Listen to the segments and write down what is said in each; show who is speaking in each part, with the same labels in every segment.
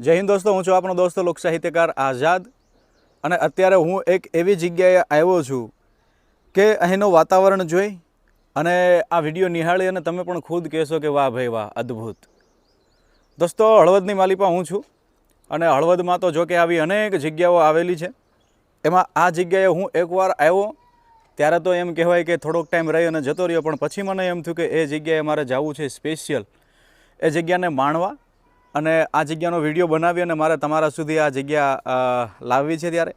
Speaker 1: જય હિન્દ દોસ્તો, હું છું આપણો દોસ્તો લોક સાહિત્યકાર આઝાદ. અને અત્યારે હું એક એવી જગ્યાએ આવ્યો છું કે અહીંનું વાતાવરણ જોઈ અને આ વીડિયો નિહાળી અને તમે પણ ખુદ કહેશો કે વાહ ભાઈ વાહ, અદ્ભુત. દોસ્તો, હળવદની માલિપા હું છું અને હળવદમાં તો જો કે આવી અનેક જગ્યાઓ આવેલી છે. એમાં આ જગ્યાએ હું એકવાર આવ્યો, ત્યારે તો એમ કહેવાય કે થોડોક ટાઈમ રહી અને જતો રહ્યો, પણ પછી મને એમ થયું કે એ જગ્યાએ મારે જવું છે સ્પેશિયલ. એ જગ્યાને માણવા. અને આ જગ્યાનો વીડિયો બનાવી અને મારે તમારા સુધી આ જગ્યા લાવવી છે ત્યારે?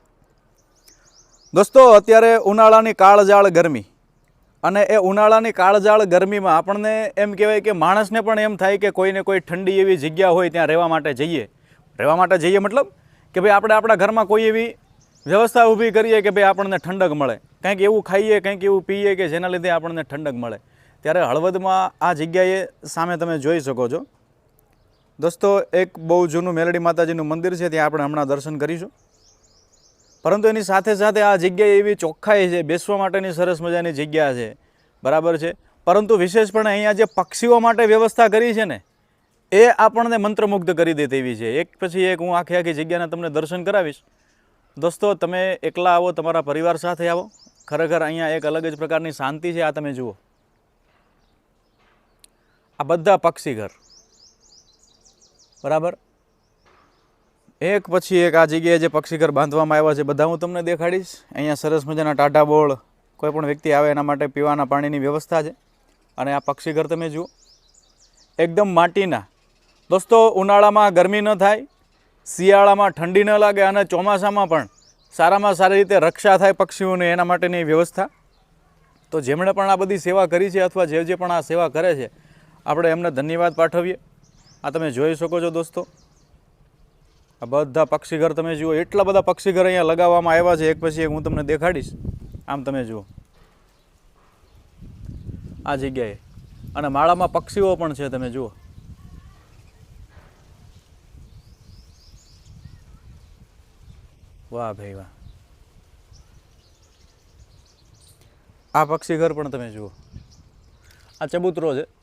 Speaker 1: દોસ્તો, અત્યારે ઉનાળાની કાળજાળ ગરમી. અને એ ઉનાળાની કાળજાળ ગરમીમાં આપણને એમ કહેવાય કે માણસને પણ એમ થાય કે કોઈને કોઈ ઠંડી એવી જગ્યા હોય ત્યાં રહેવા માટે જઈએ. રહેવા માટે જઈએ મતલબ કે ભાઈ આપણે આપણા ઘરમાં કોઈ એવી વ્યવસ્થા ઊભી કરીએ કે ભાઈ આપણને ઠંડક મળે. કંઈક એવું ખાઈએ, કંઈક એવું પીએ કે જેના લીધે આપણને ઠંડક મળે. ત્યારે હળવદમાં આ જગ્યાએ સામે તમે જોઈ શકો છો. દોસ્તો, એક બહુ જૂનું મેલડી માતાજીનું મંદિર છે, ત્યાં આપણે હમણાં દર્શન કરીશું. પરંતુ એની સાથે સાથે આ જગ્યા એવી ચોખ્ખાઈ છે, બેસવા માટેની સરસ મજાની જગ્યા છે. બરાબર છે? પરંતુ વિશેષપણે અહીંયા જે પક્ષીઓ માટે વ્યવસ્થા કરી છે ને, એ આપણને મંત્રમુગ્ધ કરી દે તેવી છે. એક પછી એક હું આખી આખી જગ્યાના તમને દર્શન કરાવીશ. દોસ્તો, તમે એકલા આવો, તમારા પરિવાર સાથે આવો. ખરેખર અહીંયા એક અલગ જ પ્રકારની શાંતિ છે, આ તમે જુઓ. આ બધા પક્ષી ઘર. બરાબર? એક પછી એક આ જગ્યાએ જે પક્ષીઘર બાંધવામાં આવ્યા છે, બધા હું તમને દેખાડીશ. અહીંયા સરસ મજાના ટાટા બોળ, કોઈ પણ વ્યક્તિ આવે એના માટે પીવાના પાણીની વ્યવસ્થા છે. અને આ પક્ષીઘર તમે જુઓ, એકદમ માટીના. દોસ્તો, ઉનાળામાં ગરમી ન થાય, શિયાળામાં ઠંડી ન લાગે અને ચોમાસામાં પણ સારામાં સારી રીતે રક્ષા થાય પક્ષીઓને એના માટેની વ્યવસ્થા. તો જેમણે પણ આ બધી સેવા કરી છે અથવા જે જે પણ આ સેવા કરે છે, આપણે એમને ધન્યવાદ પાઠવીએ. આ તમે જોઈ શકો છો દોસ્તો. આ બધા પક્ષીઘર તમે જુઓ, એટલા બધા પક્ષીઘર અહીંયા લગાવવામાં આવ્યા છે. એક પછી એક હું તમને દેખાડીશ. આમ તમે જુઓ. આ જગ્યાએ. અને માળામાં પક્ષીઓ પણ છે, તમે જુઓ. વાહ ભાઈ વાહ. આ પક્ષીઘર પણ તમે જુઓ. આ ચબૂતરો છે.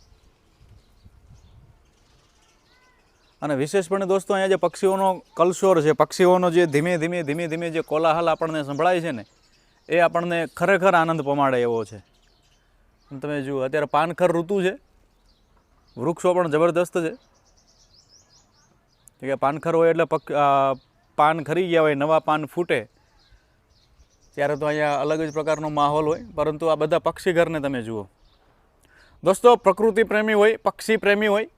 Speaker 1: અને વિશેષપણે દોસ્તો, અહીંયા જે પક્ષીઓનો કલશોર છે, પક્ષીઓનો જે ધીમે ધીમે ધીમે ધીમે જે કોલાહલ આપણને સંભળાય છે ને, એ આપણને ખરેખર આનંદ પમાડે એવો છે. તમે જુઓ, અત્યારે પાનખર ઋતુ છે, વૃક્ષો પણ જબરદસ્ત છે. કે પાનખર હોય એટલે પાન ખરી ગયા હોય, નવા પાન ફૂટે, ત્યારે તો અહીંયા અલગ જ પ્રકારનો માહોલ હોય, પરંતુ આ બધા પક્ષીઘરને તમે જુઓ. દોસ્તો, પ્રકૃતિ પ્રેમી હોય, પક્ષી પ્રેમી હોય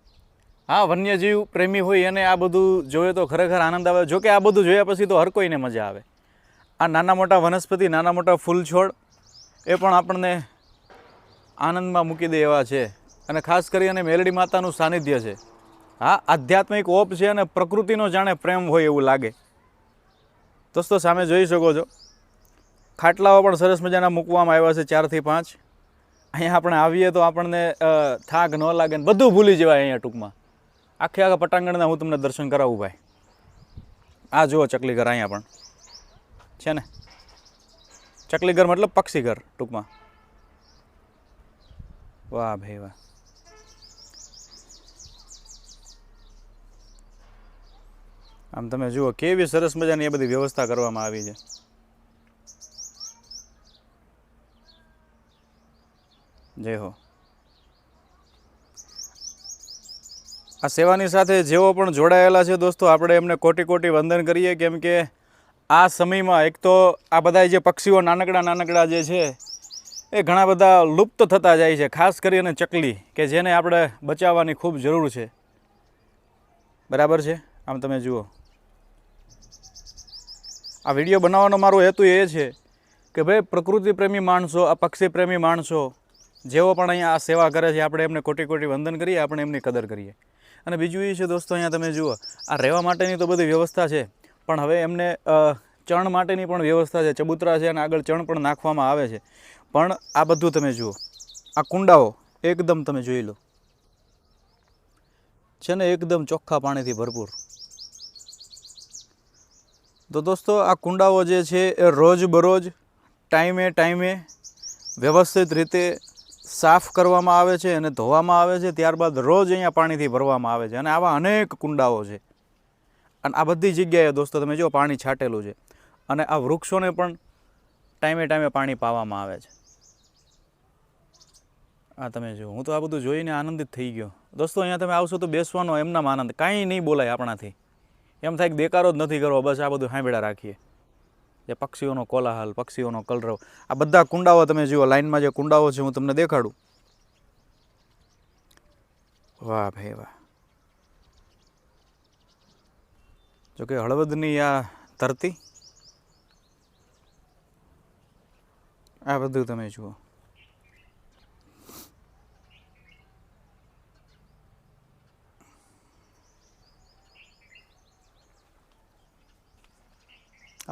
Speaker 1: હા, વન્યજીવ પ્રેમી હોય એને આ બધું જોઈએ તો ખરેખર આનંદ આવે. જો કે આ બધું જોયા પછી તો હર કોઈને મજા આવે. આ નાના મોટા વનસ્પતિ, નાના મોટા ફૂલ છોડ એ પણ આપણને આનંદમાં મૂકી દે એવા છે. અને ખાસ કરી અને મેલડી માતાનું સાનિધ્ય છે. હા, આધ્યાત્મિક ઓપ છે અને પ્રકૃતિનો જાણે પ્રેમ હોય એવું લાગે. દોસ્તો, સામે જોઈ શકો છો. ખાટલાઓ પણ સરસ મજાના મૂકવામાં આવ્યા છે ચારથી પાંચ. અહીંયા આપણે આવીએ તો આપણને થાક ન લાગે ને બધું ભૂલી જવાય અહીંયા ટૂંકમાં. આખે આખા પટાંગણના હું તમને દર્શન કરાવું ભાઈ. આ જુઓ ચકલીઘર અહીંયા પણ. છે ને? ચકલીઘર મતલબ પક્ષીઘર ટૂંકમાં. વાહ ભાઈ વાહ. આમ તમે જુઓ કેવી સરસ મજાની એ બધી વ્યવસ્થા કરવામાં આવી છે. જય હો. આ સેવાની સાથે જેઓ પણ જોડાયેલા છે દોસ્તો, આપણે એમને કોટી કોટી વંદન કરીએ. કેમ કે આ સમયમાં એક તો આ બધા જે પક્ષીઓ નાનકડા નાનકડા જે છે, એ ઘણા બધા લુપ્ત થતા જાય છે, ખાસ કરીને ચકલી, કે જેને આપણે બચાવવાની ખૂબ જરૂર છે. બરાબર છે? આમ તમે જુઓ. આ વીડિયો બનાવવાનો મારો હેતુ એ છે કે ભાઈ પ્રકૃતિ પ્રેમી માણસો, આ પક્ષી પ્રેમી માણસો, જેઓ પણ અહીંયા આ સેવા કરે છે, આપણે એમને કોટી કોટી વંદન કરીએ, આપણે એમની કદર કરીએ. અને બીજું એ છે દોસ્તો, અહીંયા તમે જુઓ, આ રહેવા માટેની તો બધી વ્યવસ્થા છે, પણ હવે એમને ચણ માટેની પણ વ્યવસ્થા છે, ચબૂતરા છે અને આગળ ચણ પણ નાખવામાં આવે છે. પણ આ બધું તમે જુઓ, આ કુંડાઓ એકદમ તમે જોઈ લો. છે ને એકદમ ચોખ્ખા પાણીથી ભરપૂર. તો દોસ્તો, આ કુંડાઓ જે છે એ રોજ બરોજ ટાઈમે ટાઈમે વ્યવસ્થિત રીતે સાફ કરવામાં આવે છે અને ધોવામાં આવે છે, ત્યારબાદ રોજ અહીંયા પાણીથી ભરવામાં આવે છે. અને આવા અનેક કુંડાઓ છે. અને આ બધી જગ્યાએ દોસ્તો તમે જો પાણી છાંટેલું છે. અને આ વૃક્ષોને પણ ટાઈમે ટાઈમે પાણી પાવામાં આવે છે. આ તમે જુઓ, હું તો આ બધું જોઈને આનંદિત થઈ ગયો. દોસ્તો, અહીંયા તમે આવશો તો બેસવાનો એમનામ આનંદ. કાંઈ નહીં બોલાય આપણાથી. એમ થાય કે દેકારો જ નથી કરવો, બસ આ બધું સાંભળ્યા રાખીએ. જે પક્ષીઓનો કોલાહલ, પક્ષીઓનો કલરવ, આ બધા કુંડાઓ તમે જુઓ લાઇનમાં જે કુંડાઓ છે, હું તમને દેખાડું. વાહ ભાઈ વાહ. જોકે હળવદની આ ધરતી, આ બધું તમે જુઓ.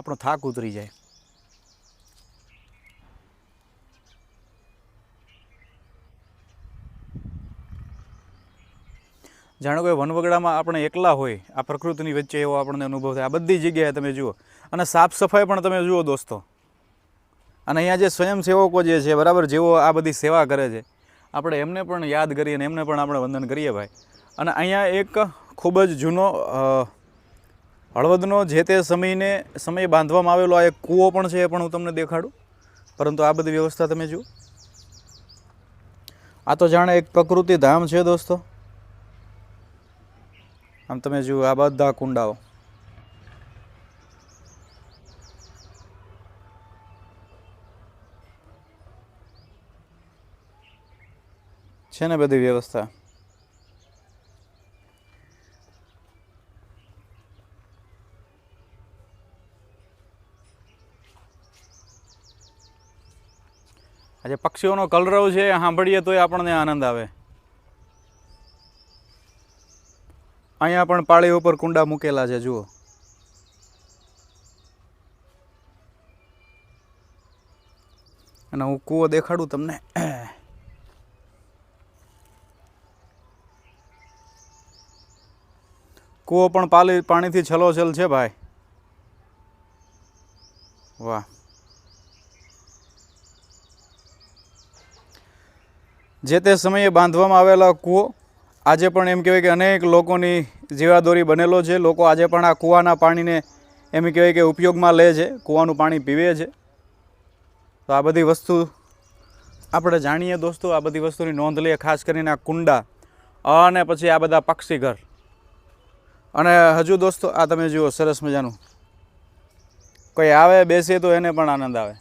Speaker 1: આપણો થાક ઉતરી જાય. જાણો કે વનવગડામાં આપણે એકલા હોય, આ પ્રકૃતિની વચ્ચે એવો આપણને અનુભવ થાય. આ બધી જગ્યાએ તમે જુઓ. અને સાફ સફાઈ પણ તમે જુઓ દોસ્તો. અને અહીંયા જે સ્વયંસેવકો જે છે, બરાબર, જેઓ આ બધી સેવા કરે છે, આપણે એમને પણ યાદ કરીએ અને એમને પણ આપણે વંદન કરીએ ભાઈ. અને અહીંયા એક ખૂબ જ જૂનો હળવદનો જે તે સમયને, સમય બાંધવામાં આવેલો આ એક કૂવો પણ છે એ પણ હું તમને દેખાડું. પરંતુ આ બધી વ્યવસ્થા તમે જુઓ. આ તો જાણે એક પ્રકૃતિ ધામ છે દોસ્તો. આમ તમે જુઓ, આ બધા કુંડાઓ. છે ને બધી વ્યવસ્થા? આજે પક્ષીઓનો કલરવ છે સાંભળીએ તોય આપણને આનંદ આવે. અહીંયા પણ પાળી ઉપર કુંડા મૂકેલા છે, જુઓ. અને હું કૂવો દેખાડું તમને. કૂવો પણ પાલી, પાણીથી છલોછલ છે, ભાઈ. વાહ. જે તે સમયે બાંધવામાં આવેલા કૂવો, આજે પણ એમ કહેવાય કે અનેક લોકોની જીવાદોરી બનેલો છે. લોકો આજે પણ આ કૂવાના પાણીને એમ કહેવાય કે ઉપયોગમાં લે છે. કૂવાનું પાણી પીવે છે. તો આ બધી વસ્તુ આપણે જાણીએ દોસ્તો, આ બધી વસ્તુની નોંધ લઈએ, ખાસ કરીને આ કુંડા અને પછી આ બધા પક્ષી ઘર અને હજુ દોસ્તો, આ તમે જુઓ, સરસ મજાનું. કોઈ આવે, બેસે તો એને પણ આનંદ આવે.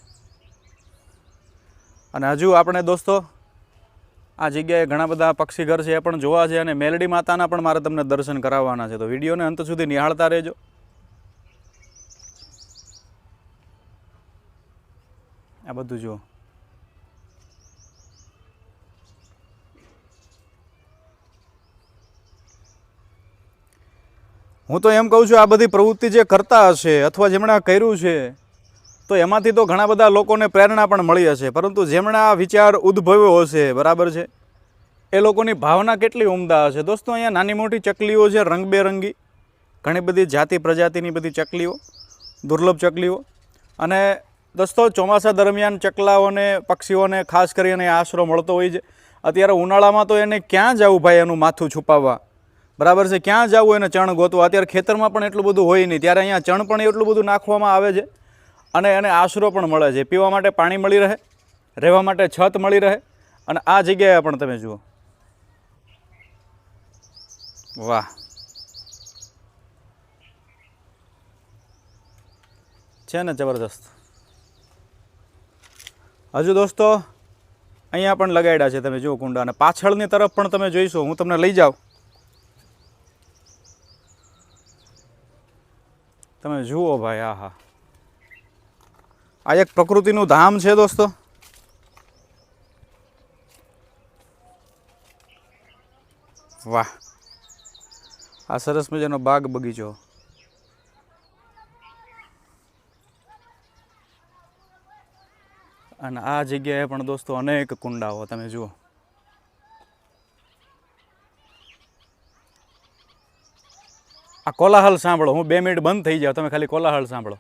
Speaker 1: અને હજુ આપણે દોસ્તો આ જગ્યાએ ઘણા બધા પક્ષી ઘર છે એ પણ જોવા છે અને મેલડી માતાના પણ મારે તમને દર્શન કરાવવાના છે. તો વિડીયોને અંત સુધી નિહાળતા રહેજો. આ બધું જુઓ. હું તો એમ કહું છું, આ બધી પ્રવૃત્તિ જે કરતા હશે અથવા જેમણે કર્યું છે તો એમાંથી તો ઘણા બધા લોકોને પ્રેરણા પણ મળી હશે. પરંતુ જેમણે આ વિચાર ઉદ્ભવ્યો હશે, બરાબર છે? એ લોકોની ભાવના કેટલી ઉમદા હશે? દોસ્તો, અહીંયા નાની મોટી ચકલીઓ છે, રંગબેરંગી. ઘણી બધી જાતિ પ્રજાતિની બધી ચકલીઓ, દુર્લભ ચકલીઓ. અને દોસ્તો, ચોમાસા દરમિયાન ચકલાઓને, પક્ષીઓને ખાસ કરીને આશરો મળતો હોય છે. અત્યારે ઉનાળામાં તો એને ક્યાં જવું ભાઈ એનું માથું છુપાવવા? બરાબર છે? ક્યાં જવું એને ચણ ગોતવા? અત્યારે ખેતરમાં પણ એટલું બધું હોય નહીં. ત્યારે અહીંયા ચણ પણ એટલું બધું નાખવામાં આવે છે. અને એને આશરો પણ મળે છે. પીવા માટે પાણી મળી રહે, રહેવા માટે છત મળી રહે અને આ જગ્યાએ પણ તમે જુઓ. વાહ. છે ને જબરદસ્ત. હજુ દોસ્તો, અહીંયા પણ લગાડ્યા છે તમે જુઓ કુંડા અને પાછળની તરફ પણ તમે જોઈશો, હું તમને લઈ જાઉં. તમે જુઓ ભાઈ આ હા આ એક પ્રકૃતિનું ધામ છે, દોસ્તો. વાહ. આ સરસ મજાનો બાગ બગીચો. અને આ જગ્યાએ પણ, દોસ્તો, અનેક કુંડાઓ, તમે જુઓ. આ કોલાહલ સાંભળો. હું બે મિનિટ બંધ થઈ જાઉં. તમે ખાલી કોલાહલ સાંભળો.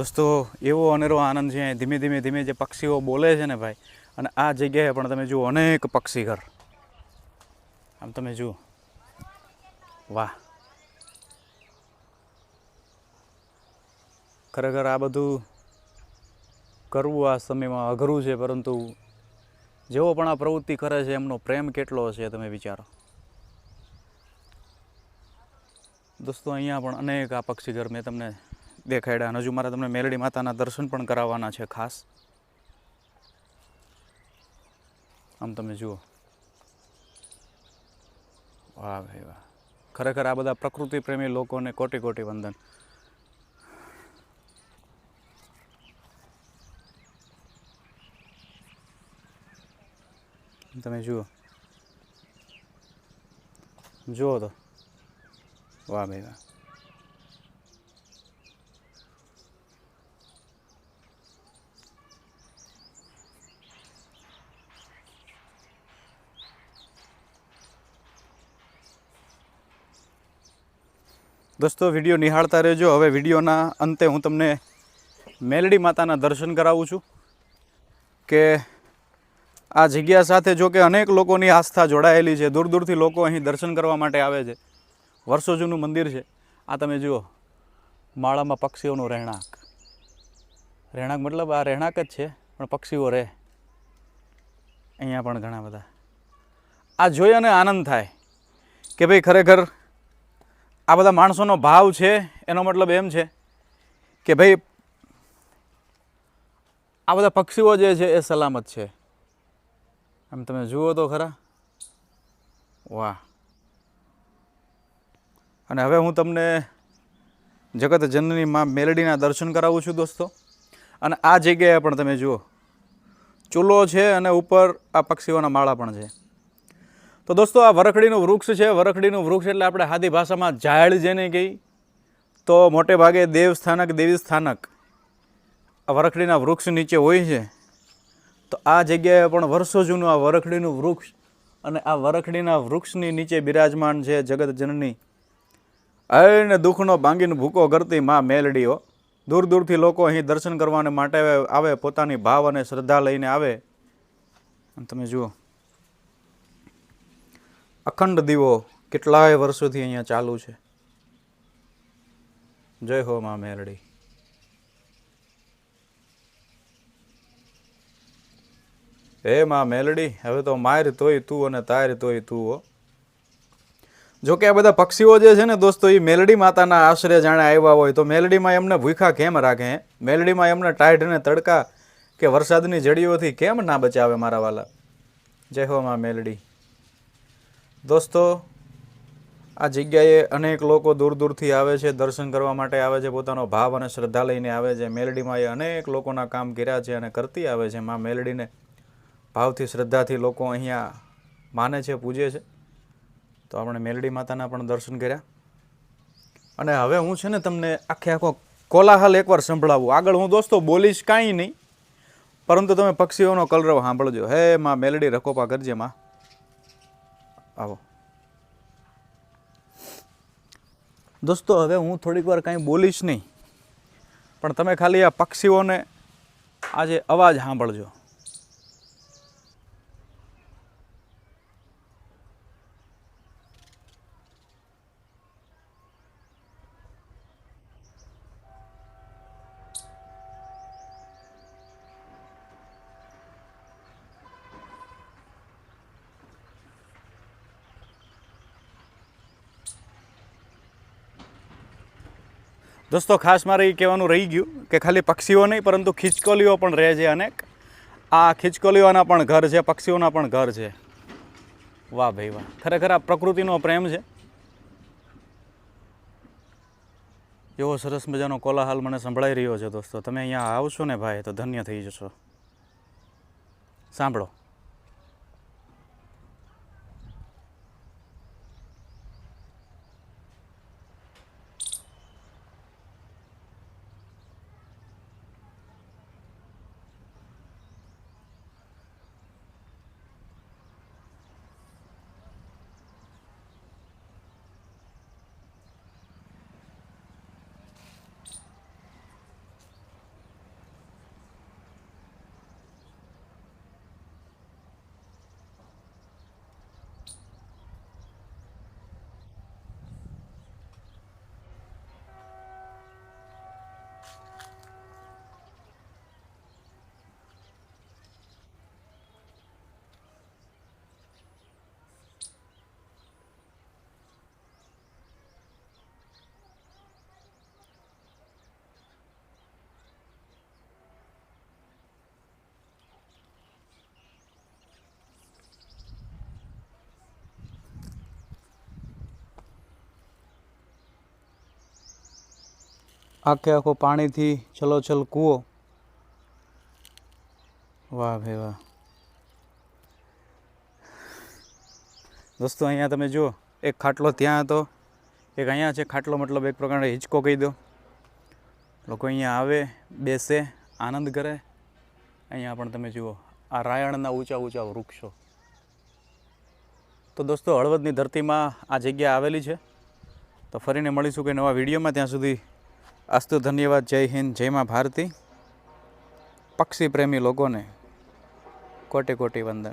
Speaker 1: દોસ્તો, એવો અનેરો આનંદ છે, ધીમે ધીમે ધીમે જે પક્ષીઓ બોલે છે ને ભાઈ, અને આ જગ્યાએ પણ તમે જુઓ, અનેક પક્ષી ઘર. આમ તમે જુઓ. વાહ. ખરેખર આ બધું કરવું આ સમયમાં અઘરું છે, પરંતુ જેવો પણ આ પ્રવૃત્તિ કરે છે, એમનો પ્રેમ કેટલો હશે, તમે વિચારો. દોસ્તો, અહીંયા પણ અનેક આ પક્ષી ઘર મેં તમને દેખાડ્યા અને હજુ મારે તમને મેલડી માતાના દર્શન પણ કરાવવાના છે ખાસ. આમ તમે જુઓ. વાહ ભાઈ વાહ. ખરેખર આ બધા પ્રકૃતિ પ્રેમી લોકોને કોટી કોટી વંદન. તમે જુઓ. જુઓ તો. વાહ ભાઈ વાહ. દોસ્તો, વીડિયો નિહાળતા રહેજો. હવે વિડીયોના અંતે હું તમને મેલડી માતાના દર્શન કરાવું છું કે આ જગ્યા સાથે જો કે અનેક લોકોની આસ્થા જોડાયેલી છે. દૂર દૂરથી લોકો અહીં દર્શન કરવા માટે આવે છે. વર્ષો જૂનું મંદિર છે. આ તમે જુઓ, માળામાં પક્ષીઓનું રહેણાંક. રહેણાંક મતલબ આ રહેણાંક જ છે, પણ પક્ષીઓ રહે. અહીંયા પણ ઘણા બધા. આ જોઈ અને આનંદ થાય કે ભાઈ ખરેખર આ બધા માણસોનો ભાવ છે, એનો મતલબ એમ છે કે ભાઈ, આ બધા પક્ષીઓ જે છે એ સલામત છે. આમ તમે જુઓ તો ખરા. વાહ. અને હવે હું તમને જગત જનની માં મેલડીના દર્શન કરાવું છું દોસ્તો. અને આ જગ્યાએ પણ તમે જુઓ. ચૂલો છે અને ઉપર આ પક્ષીઓના માળા પણ છે. તો દોસ્તો, આ વરખડીનું વૃક્ષ છે. વરખડીનું વૃક્ષ એટલે આપણે હાદી ભાષામાં ઝાડ જેને કહી તો મોટે ભાગે દેવ સ્થાનક, દેવી સ્થાનક આ વરખડીના વૃક્ષ નીચે હોય છે. તો આ જગ્યાએ પણ વર્ષો જૂનું આ વરખડીનું વૃક્ષ અને આ વરખડીના વૃક્ષની નીચે બિરાજમાન છે જગતજનની અને દુઃખનો બાંગીને ભૂકો કરતી માં મેલડીઓ. દૂર દૂરથી લોકો અહીં દર્શન કરવાને માટે આવે પોતાની ભાવ અને શ્રદ્ધા લઈને આવે. તમે જુઓ અખંડ દીવો કેટલાય વર્ષોથી અહીંયા ચાલુ છે. જય હો મા મેલડી હે મા મેલડી હવે તો માર તોય તું અને તાર તોય તું હો. જો કે આ બધા પક્ષીઓ જે છે ને દોસ્તો એ મેલડી માતાના આશરે જાણે આવ્યા હોય, તો મેલડીમાં એમને ભૂખા કેમ રાખે? મેલડીમાં એમને ટાઢ ને તડકા કે વરસાદની જડીઓથી કેમ ના બચાવે મારા વાલા? જય હો મા મેલડી. દોસ્તો, આ જગ્યાએ અનેક લોકો દૂર દૂરથી આવે છે, દર્શન કરવા માટે આવે છે, પોતાનો ભાવ અને શ્રદ્ધા લઈને આવે છે. મેલડીમાં એ અનેક લોકોના કામ કર્યા છે અને કરતી આવે છે. માં મેલડીને ભાવથી, શ્રદ્ધાથી લોકો અહીંયા માને છે, પૂજે છે. તો આપણે મેલડી માતાના પણ દર્શન કર્યા. અને હવે હું છે ને તમને આખે આખો કોલાહલ એકવાર સંભળાવું. આગળ હું દોસ્તો બોલીશ કાંઈ નહીં. પરંતુ તમે પક્ષીઓનો કલરવ સાંભળજો. હે માં મેલડી રકોપા કરજે માં. આવો. દોસ્તો, હવે હું થોડીક વાર કાંઈ બોલીશ નહીં, પણ તમે ખાલી આ પક્ષીઓને આજે અવાજ સાંભળજો. દોસ્તો, ખાસ મારે એ કહેવાનું રહી ગયું કે ખાલી પક્ષીઓ નહીં, પરંતુ ખિચકોલીઓ પણ રહે છે અનેક. આ ખિચકોલીઓના પણ ઘર છે, પક્ષીઓના પણ ઘર છે. વાહ ભાઈ વાહ. ખરેખર આ પ્રકૃતિનો પ્રેમ છે. એવો સરસ મજાનો કોલાહાલ મને સંભળાઈ રહ્યો છે, દોસ્તો. તમે અહીંયા આવશો ને ભાઈ, તો ધન્ય થઈ જશો. સાંભળો. આખે આખો પાણીથી છલોછલ કૂવો. વાહ ભાઈ વાહ. દોસ્તો, અહીંયા તમે જુઓ, એક ખાટલો ત્યાં હતો, એક અહીંયા છે, ખાટલો મતલબ એક પ્રકારે હિંચકો કહી દો. લોકો અહીંયા આવે, બેસે, આનંદ કરે. અહીંયા પણ તમે જુઓ, આ રાયણના ઊંચા ઊંચા વૃક્ષો. તો દોસ્તો, હળવદની ધરતીમાં આ જગ્યા આવેલી છે. તો ફરીને મળીશું કે નવા વિડીયોમાં, ત્યાં સુધી અસ્તુ ધન્યવાદ જય હિન્દ જય માં ભારતી. પક્ષી પ્રેમી લોકોને કોટી કોટી વંદન.